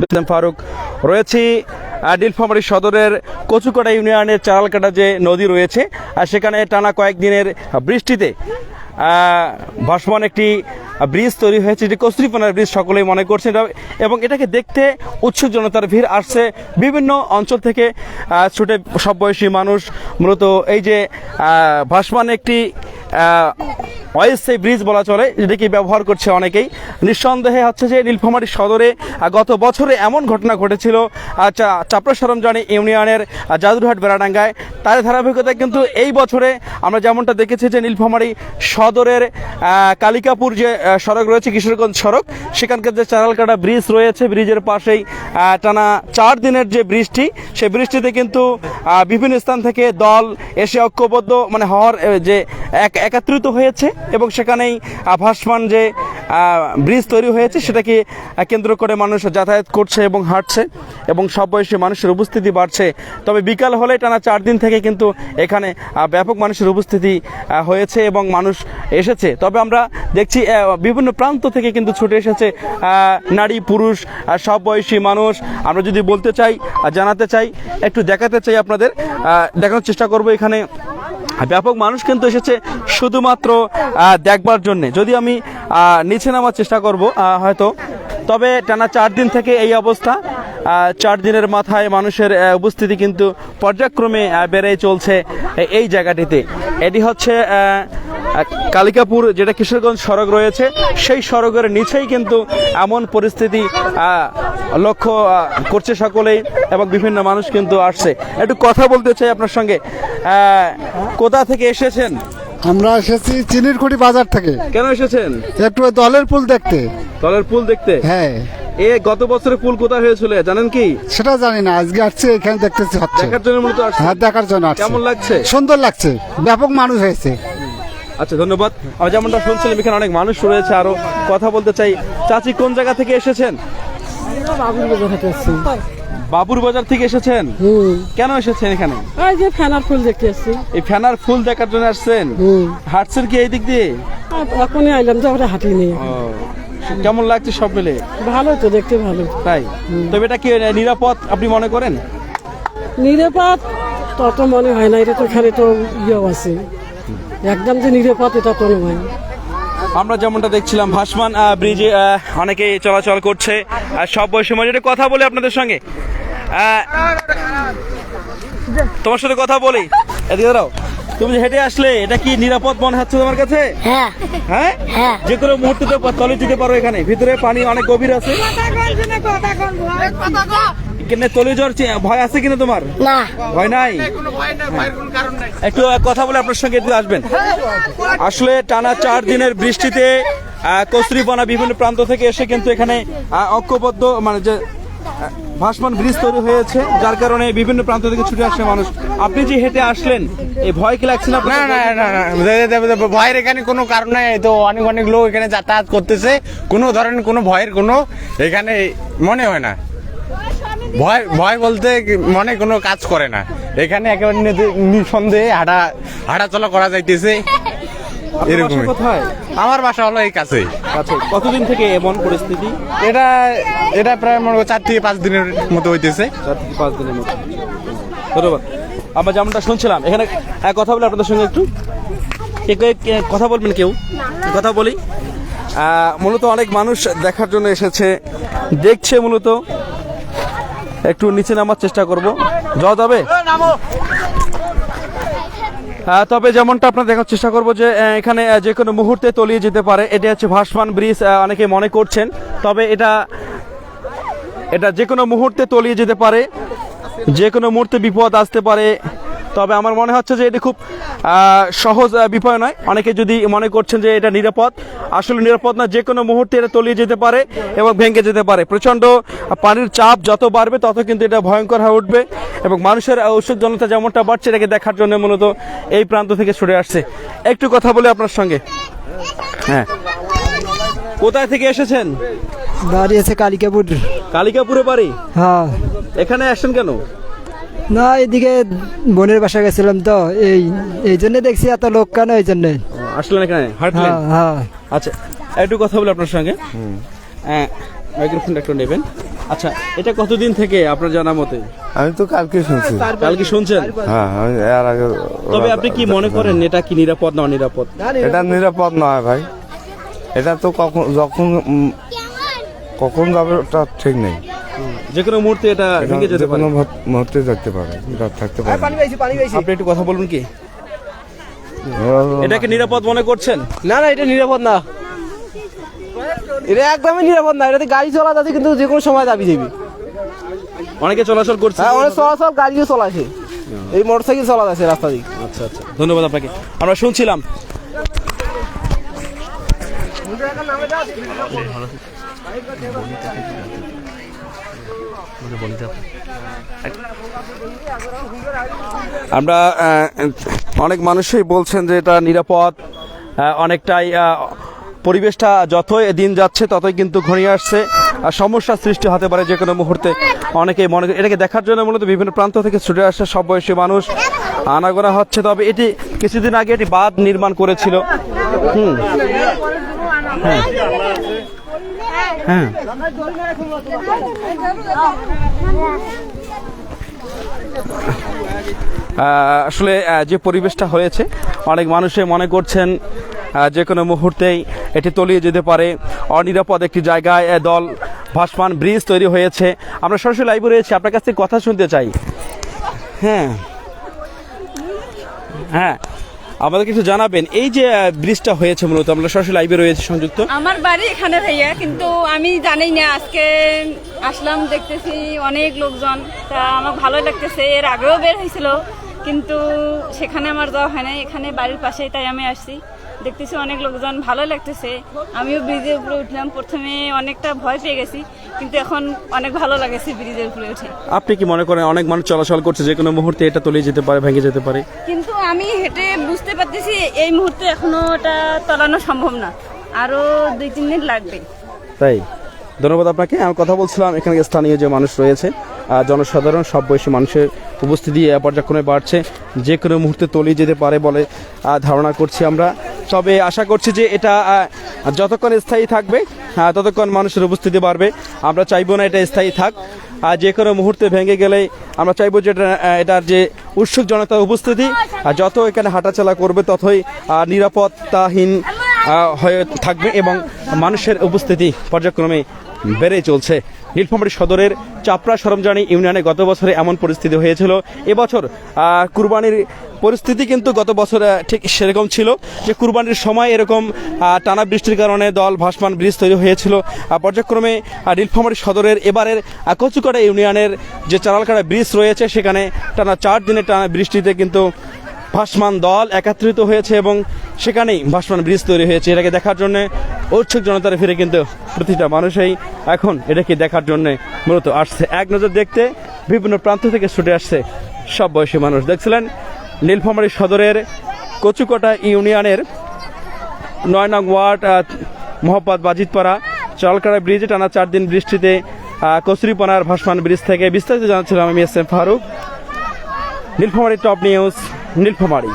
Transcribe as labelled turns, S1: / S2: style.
S1: বিসলাম ফারুক রয়েছি আহ, নীলফামারী সদরের কচুকাটা ইউনিয়নের চারালকাটা যে নদী রয়েছে আর সেখানে টানা কয়েকদিনের বৃষ্টিতে ভাসমান একটি ব্রিজ তৈরি হয়েছে যেটি কস্তুরীপানার ব্রিজ সকলেই মনে করছেন এবং এটাকে দেখতে উৎসুক জনতার ভিড় আসছে। বিভিন্ন অঞ্চল থেকে ছুটে সব বয়সী মানুষ মূলত এই যে ভাসমান একটি অস্থায়ী ব্রিজ বলা চলে যেটিকে ব্যবহার করছে অনেকেই। নিঃসন্দেহে হচ্ছে যে নীলফামারী সদরে গত বছরে এমন ঘটনা ঘটেছিল চাপড়া সরঞ্জানি ইউনিয়নের জাদুরহাট বেড়াডাঙ্গায়। তার ধারাবাহিকতায় কিন্তু এই বছরে আমরা যেমনটা দেখেছি যে নীলফামারী সদরের কালিকাপুর যে সড়ক রয়েছে, কিশোরগঞ্জ সড়ক, সেখানকার যে চারালকাটা ব্রিজ রয়েছে, ব্রিজের পাশেই টানা চার দিনের যে বৃষ্টি সেই বৃষ্টিতে কিন্তু বিভিন্ন স্থান থেকে দল এসে ঐক্যবদ্ধ মানে হওয়ার যে, এক- একত্রিত হয়েছে। এবং সেখানেই আহ, ভাসমান যে ব্রিজ তৈরি হয়েছে সেটাকে কেন্দ্র করে মানুষ যাতায়াত করছে এবং হাঁটছে এবং সব বয়সী মানুষের উপস্থিতি বাড়ছে। তবে বিকাল হলে টানা চার দিন থেকে কিন্তু এখানে ব্যাপক মানুষের উপস্থিতি হয়েছে এবং মানুষ এসেছে। তবে আমরা দেখছি বিভিন্ন প্রান্ত থেকে কিন্তু ছুটে এসেছে নারী পুরুষ সব বয়সী মানুষ। আমরা যদি বলতে চাই জানাতে চাই একটু দেখাতে চাই আপনাদের দেখানোর চেষ্টা করব এখানে। ব্যাপক মানুষ কিন্তু এসেছে শুধুমাত্র দেখবার জন্য। যদি আমি নিচে নামার চেষ্টা করব হয়তো। তবে টানা চার দিন থেকে এই অবস্থা চার দিনের মাথায় মানুষের উপস্থিতি কিন্তু পর্যায়ক্রমে বেড়ে চলছে এই জায়গাটিতে। এটি হচ্ছে কালিকাপুর, যেটা কিশোরগঞ্জ সড়ক রয়েছে, সেই সড়কের নিচেই কিন্তু এমন পরিস্থিতি লক্ষ্য করছে সকলেই এবং বিভিন্ন মানুষ কিন্তু আসছে। একটু কথা বলতে চাই আপনার সঙ্গে। কোথা থেকে এসেছেন?
S2: আমরা এসেছি চিনিরকুটি বাজার থেকে।
S1: কেন এসেছেন?
S2: একটু দলের পুল দেখতে।
S1: দলের পুল দেখতে?
S2: হ্যাঁ।
S1: এ গত বছরের পুল কোথায় হয়েছিল জানেন কি?
S2: সেটা জানি না আজকে আসছে এখানে দেখতেছি হচ্ছে।
S1: দেখার জন্য মূলত?
S2: হ্যাঁ দেখার জন্য আসছি।
S1: কেমন লাগছে?
S2: সুন্দর লাগছে ব্যাপক মানুষ হয়েছে।
S1: আচ্ছা ধন্যবাদ। আমরা যেমনটা শুনছিলাম এখানে অনেক মানুষ রয়েছে আরও কথা বলতে চাই। চাচি কোন জায়গা থেকে এসেছেন? বাবুর বাজার থেকে এসেছেন? কেন এসেছেন এখানে?
S3: ওই যে ফেনার ফুল দেখতে আসছি।
S1: এই ফ্যানার ফুল দেখার জন্য আসছেন? হাঁটছেন কি এই দিক দিয়ে?
S3: এখনই আইলাম যে ওরা হাঁটি নিয়ে
S1: ও, কেমন লাগছে সব মিলে?
S3: ভালো তো দেখতে ভালো।
S1: তাই? তবে এটা কি নিরাপদ আপনি মনে করেন?
S3: নিরাপদ তত মনে হয় না এটা তো এখানে তো ইয়েও আছে। একদম যে নিরাপদ এটা তো নয়
S1: আমরা যেমনটা দেখছিলাম ভাসমান ব্রিজে আহ, অনেকেই চলাচল করছে। আর সব বয়সী মজুরি কথা বলে আপনাদের সঙ্গে। তোমার সাথে কথা বলি। এদিকে দাঁড়াও। তুমি হেঁটে আসলে এটা কি নিরাপদ মনে হচ্ছে তোমার কাছে?
S4: হ্যাঁ।
S1: হ্যাঁ?
S4: হ্যাঁ।
S1: যে কোনো মুহূর্তে তো তলে যেতে পারো এখানে। ভিতরে পানি অনেক গভীর আছে। কেন তলে চে- ভয় আছে কিনা তোমার?
S4: না।
S1: ভয় নাই? একটু কথা বলে আপনার সঙ্গে একটু আসবেন। আসলে টানা চার দিনের বৃষ্টিতে কচুরিপানা বিভিন্ন প্রান্ত থেকে এসে কিন্তু এখানে ঐক্যবদ্ধ মানে যে ভাসমান ব্রিজ তৈরি হয়েছে যার কারণে বিভিন্ন প্রান্ত থেকে ছুটে আসে মানুষ। আপনি যে হেঁটে আসলেন এই ভয় কি লাগছে না
S5: না ভয়ের এখানে কোনো কারণ নাই। তো অনেক অনেক লোক এখানে যাতায়াত করতেছে। কোনো ধরনের কোনো ভয়ের কোনো এখানে মনে হয় না। ভয় ভয় বলতে মনে কোনো কাজ করে না। এখানে একেবারে নিঃসন্দেহে হাঁটা হাঁটা চলা করা যাইতেছে।
S1: বাসা কোথায়?
S5: আমার বাসা হলো এই কাছেই।
S1: আচ্ছা কতদিন থেকে এমন পরিস্থিতি?
S5: এটা এটা প্রায় মনে চার থেকে পাঁচ দিনের মতো হইতেছে।
S1: চার থেকে পাঁচ দিনের মতো। ধন্যবাদ। আমরা যেমনটা শুনছিলাম এখানে হ্যাঁ, কথা বলে আপনাদের সঙ্গে একটু। কথা বলবেন কেউ? কথা বলি। মূলত অনেক মানুষ দেখার জন্য এসেছে দেখছে মূলত। একটু নিচে নামার চেষ্টা করব। যাওয়া যাবে আহ, তবে যেমনটা আপনার দেখার চেষ্টা করব যে এখানে যে কোনো মুহূর্তে তলিয়ে যেতে পারে। এটা হচ্ছে ভাসমান ব্রিজ অনেকে মনে করছেন। তবে এটা এটা যে কোনো মুহূর্তে তলিয়ে যেতে পারে। যে কোনো মুহূর্তে বিপদ আসতে পারে। তবে আমার মনে হচ্ছে যে এটি খুব সহজ বিষয় নয়। অনেকে যদি মনে করছেন যে এটা নিরাপদ আসলে নিরাপদ না যে কোনো মুহূর্তে এটা তলিয়ে যেতে পারে এবং ভেঙে যেতে পারে। প্রচণ্ড পানির চাপ যত বাড়বে তত কিন্তু এটা ভয়ঙ্কর হয়ে উঠবে এবং মানুষের ঔষধ জনতা যেমনটা বাড়ছে এটাকে দেখার জন্য মূলত এই প্রান্ত থেকে ছুটে আসছে। একটু কথা বলে আপনার সঙ্গে। হ্যাঁ। কোথায় থেকে এসেছেন?
S6: বাড়ি আছে কালিকাপুর।
S1: কালিকাপুরে বাড়ি?
S6: হ্যাঁ।
S1: এখানে আসেন কেন?
S6: না এদিকে বোনের বাসা গেছিলাম তো এই এই জন্য দেখছি এত লোক কেন এই জন্য।
S1: আসলেন এখানে? হাঁটলেন
S6: হ্যাঁ হ্যাঁ।
S1: আচ্ছা একটু কথা বলি আপনার সঙ্গে। হ্যাঁ মাইক্রোফোনটা একটু নেবেন। আচ্ছা এটা কতদিন থেকে আপনার জানা মতে?
S5: আমি তো কালকে শুনছি।
S1: কালকে শুনছেন?
S5: হ্যাঁ আগে
S1: তবে আপনি কি মনে করেন এটা কি নিরাপদ না অনিরাপদ?
S5: এটা নিরাপদ নয় ভাই। এটা তো কখন যখন কখন যাবে ওটা ঠিক নেই।
S1: যে কোনো মুহূর্তে এটা ভেঙে যেতে পারে।
S5: কোনো মুহূর্তে থাকতে পারে এটা থাকতে পারে।
S1: আপনি একটু কথা বলুন কি? এটাকে নিরাপদ মনে করছেন?
S4: না না এটা নিরাপদ না। এটা একদমই নিরাপদ না। এটাতে গাড়ি চলা যাচ্ছে কিন্তু যে কোনো সময় দাবি যাবি
S1: অনেকে চলাচল করছে।
S4: হ্যাঁ অনেক চলাচল গাড়িও চলাছে। এই মোটরসাইকেল চলা যাচ্ছে রাস্তা দিক
S1: আচ্ছা আচ্ছা। ধন্যবাদ আপনাকে। আমরা শুনছিলাম। আমরা অনেক মানুষই বলছেন যে এটা নিরাপদ অনেকটাই পরিবেশটা যতই দিন যাচ্ছে ততই কিন্তু ঘনিয়ে আসছে। আর সমস্যার সৃষ্টি হতে পারে যে কোনো মুহূর্তে। অনেকেই মনে এটাকে দেখার জন্য মূলত বিভিন্ন প্রান্ত থেকে ছুটে আসছে সব বয়সী মানুষ আনাগোনা হচ্ছে। তবে এটি কিছুদিন আগে এটি বাঁধ নির্মাণ করেছিল। হুম। হ্যাঁ হ্যাঁ। আসলে যে পরিবেশটা হয়েছে, অনেক মানুষে মনে করছেন যে কোনো মুহূর্তেই এটি তলিয়ে যেতে পারে। অনিরাপদ একটি জায়গায় দল, ভাসমান ব্রিজ তৈরি হয়েছে। আমরা সরাসরি লাইভে রয়েছি, আপনার কাছ থেকে কথা শুনতে চাই। হ্যাঁ। হ্যাঁ। আমাদের কিছু জানাবেন, এই যে ব্রিজটা হয়েছে মূলত, আমরা সরাসরি লাইভে রয়েছে সংযুক্ত।
S7: আমার বাড়ি এখানে ভাইয়া, কিন্তু আমি জানি না, আজকে আসলাম, দেখতেছি অনেক লোকজন। তা আমার ভালো লাগতেছে, এর আগেও বের হয়েছিল, কিন্তু সেখানে আমার যাওয়া হয় না এখানে বাড়ির পাশেই তাই আমি আসছি। দেখতেছি অনেক লোকজন ভালো লাগতেছে। আমিও ব্রিজের উপরে উঠলাম। প্রথমে অনেকটা ভয় পেয়ে গেছি কিন্তু এখন অনেক ভালো লাগেছে ব্রিজের উপরে উঠে।
S1: আপনি কি মনে করেন অনেক মানুষ চলাচল করছে যে কোনো মুহূর্তে এটা তলিয়ে যেতে পারে ভেঙে যেতে পারে?
S7: কিন্তু আমি হেঁটে বুঝতে পারতেছি এই মুহূর্তে এখনও এটা তলানো সম্ভব না। আরও দুই তিন দিন লাগবে।
S1: তাই? ধন্যবাদ আপনাকে। আমি কথা বলছিলাম এখানে স্থানীয় যে মানুষ রয়েছে জনসাধারণ সব বয়সী মানুষের উপস্থিতি পর্যায়ক্রমে বাড়ছে। যে কোনো মুহূর্তে তলিয়ে যেতে পারে বলে ধারণা করছি আমরা। তবে আশা করছি যে এটা যতক্ষণ স্থায়ী থাকবে ততক্ষণ মানুষের উপস্থিতি বাড়বে। আমরা চাইব না এটা স্থায়ী থাক। আর যে কোনো মুহূর্তে ভেঙে গেলে আমরা চাইব যে এটা, এটার যে উৎসুক জনতার উপস্থিতি যত এখানে হাঁটাচলা করবে ততই নিরাপত্তাহীন হয়ে থাকবে এবং মানুষের উপস্থিতি পর্যায়ক্রমে বেড়ে চলছে। নীলফামারী সদরের চাপড়া সরমজানি ইউনিয়নে গত বছরে এমন পরিস্থিতি হয়েছিল। এবছর কুরবানির পরিস্থিতি কিন্তু গত বছর ঠিক সেরকম ছিল যে কুরবানির সময় এরকম টানা বৃষ্টির কারণে দল ভাসমান ব্রিজ তৈরি হয়েছিল। পর্যায়ক্রমে নীলফামারী সদরের এবারের কচুকাটা ইউনিয়নের যে চারালকাটা ব্রিজ রয়েছে, সেখানে টানা চার দিনের টানা বৃষ্টিতে কিন্তু ভাসমান দল একত্রিত হয়েছে এবং সেখানেই ভাসমান ব্রিজ তৈরি হয়েছে। এটাকে দেখার জন্য উৎসুক জনতার ফিরে কিন্তু প্রতিটা মানুষই এখন এটাকে দেখার জন্য মূলত আসছে। এক নজর দেখতে বিভিন্ন প্রান্ত থেকে ছুটে আসছে সব বয়সী মানুষ। দেখছিলেন নীলফামারী সদরের কচুকটা ইউনিয়নের নয় নং ওয়ার্ড মোহাম্মদ বাজিতপাড়া চালকাড়া ব্রিজে টানা চার দিন বৃষ্টিতে কচুরিপানার ভাসমান ব্রিজ থেকে বিস্তারিত জানাচ্ছিলাম আমি S M Faruk. Nilphamari top news, Nilphamari.